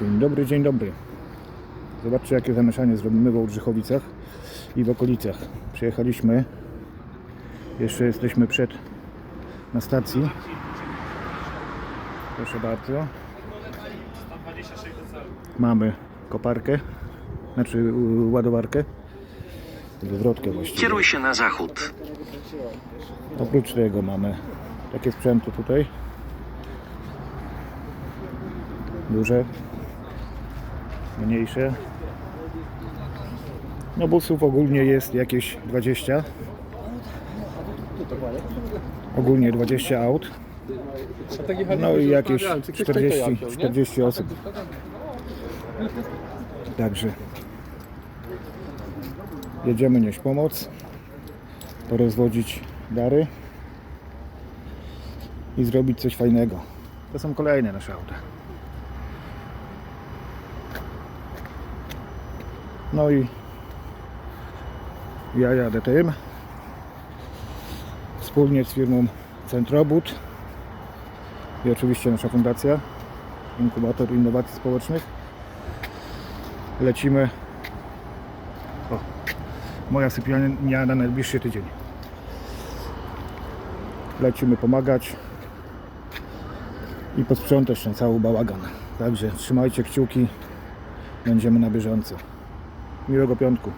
Dzień dobry, dzień dobry. Zobaczcie jakie zamieszanie zrobimy w Ołdrzychowicach i w okolicach. Przyjechaliśmy, jeszcze jesteśmy przed, na stacji. Proszę bardzo. Mamy koparkę, znaczy ładowarkę, wywrotkę właściwie. Kieruj się na zachód. Oprócz tego mamy takie sprzęty tutaj. Duże, mniejsze. No busów ogólnie jest jakieś 20. Ogólnie 20 aut. No i jakieś 40, 40 osób. Także jedziemy nieść pomoc, porozwodzić dary i zrobić coś fajnego. To są kolejne nasze auta. No i ja jadę tym wspólnie z firmą Centrobud i oczywiście nasza fundacja Inkubator Innowacji Społecznych. Lecimy. O, moja sypialnia na najbliższy tydzień. Lecimy pomagać i posprzątać ten cały bałagan. Także trzymajcie kciuki, będziemy na bieżąco. Miłego piątku.